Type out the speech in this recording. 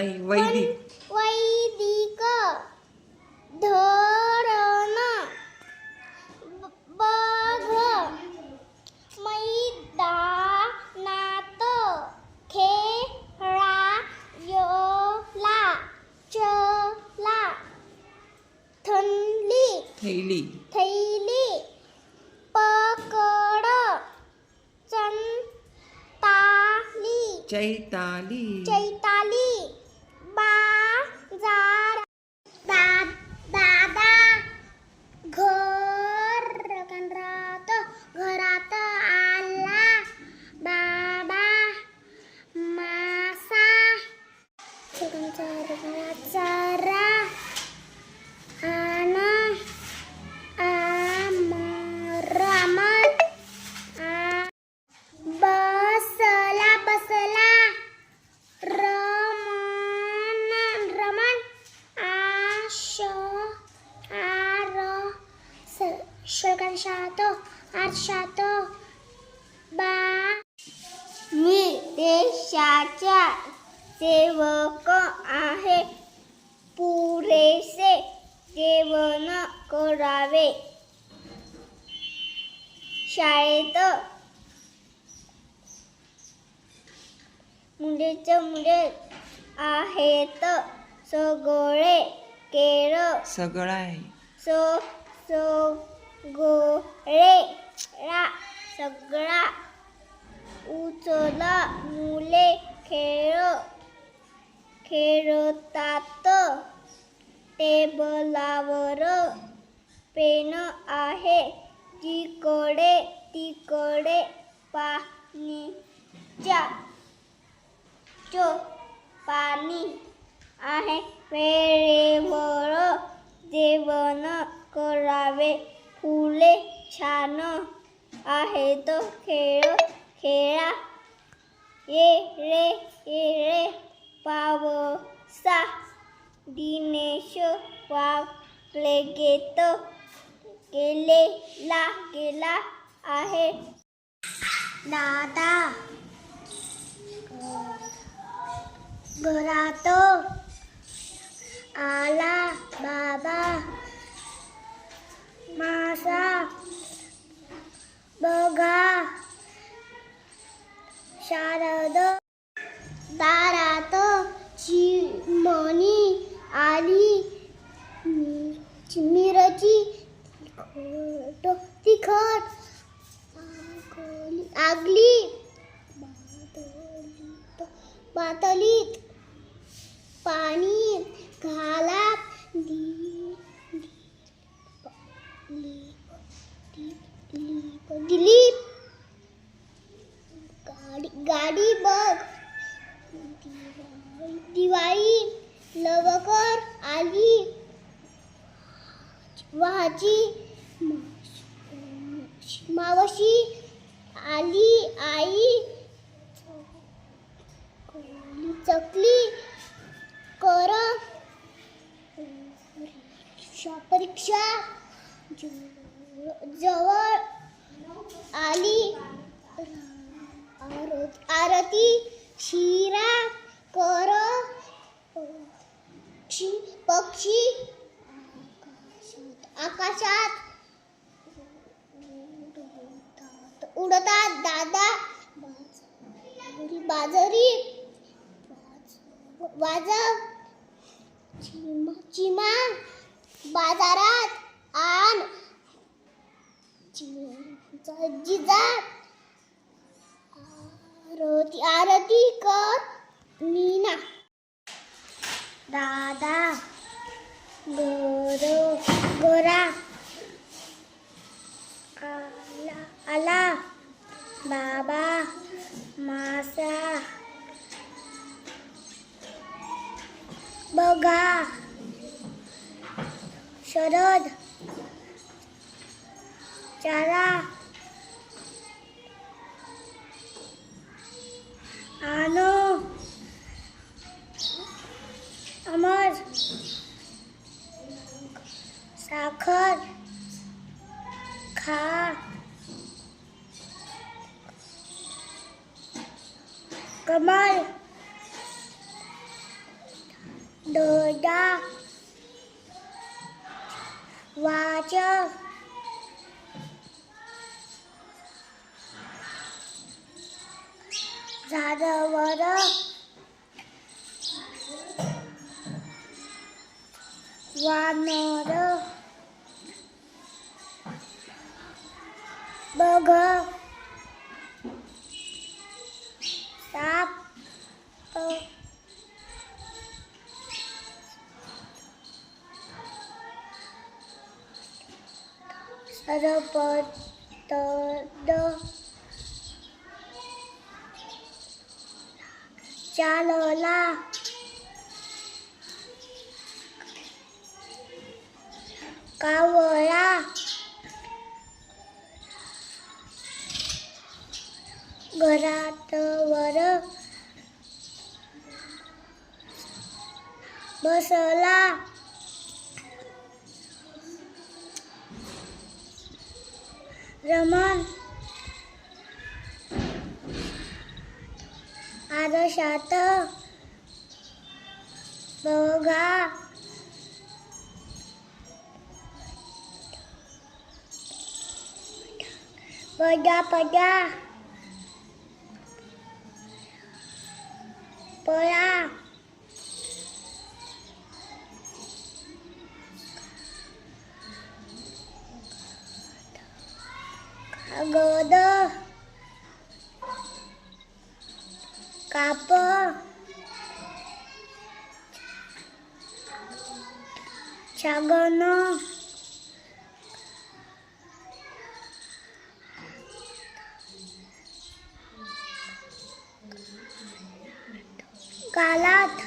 नाही वैदिक वैदिक धरण बघ मैदानात खेळायोला चला थंडली थैली थैली पकड चंताली Chaitali Chaitali Sarna cara ana amramat basala basala raman raman asho aro shokan shato ar shato ba ni de shacha सेवक आहे. पुरेसे जेवण करावे. शाळेत मुंडेच मुंडे आहेत. सगळे केळ सगळा आहे. सो सगळे रा सगळा उचला मुले खेळ. ખેડૂતાતો તે पेन आहे આહે तिकडे ટીકોડે પાની ચા ચો પાની આહે વેરે વરો દેવન કરાવે ફૂલે છાનો આહે તો ખેડો ખેડા એ રે पावसा दिनेश वावले गेत गेलेला गेला आहे. दादा घरात आला बाबा. मासा बघा. शारद दारा morning, early वाजी मावशी आली आई चकली कर. परीक्षा जवळ- आली. आरती शिरा कर. पक्षी आकाशात उडतात दादा बाजरी वाजव चिमा चिमा बाजारात आण. जिजा आरती आरती कर मीना. दादा गोर गोरा आला आला. बाबा मासा. बघा. शरद. चारा. cà mai đời đa và chưa ra đời và đời One order. Burger. रपतड चालला कावळा. घरात वर बसला. Zaman. Ada satu. Boga. Boga boga. Pola pagoda kapo. Chagono kalat.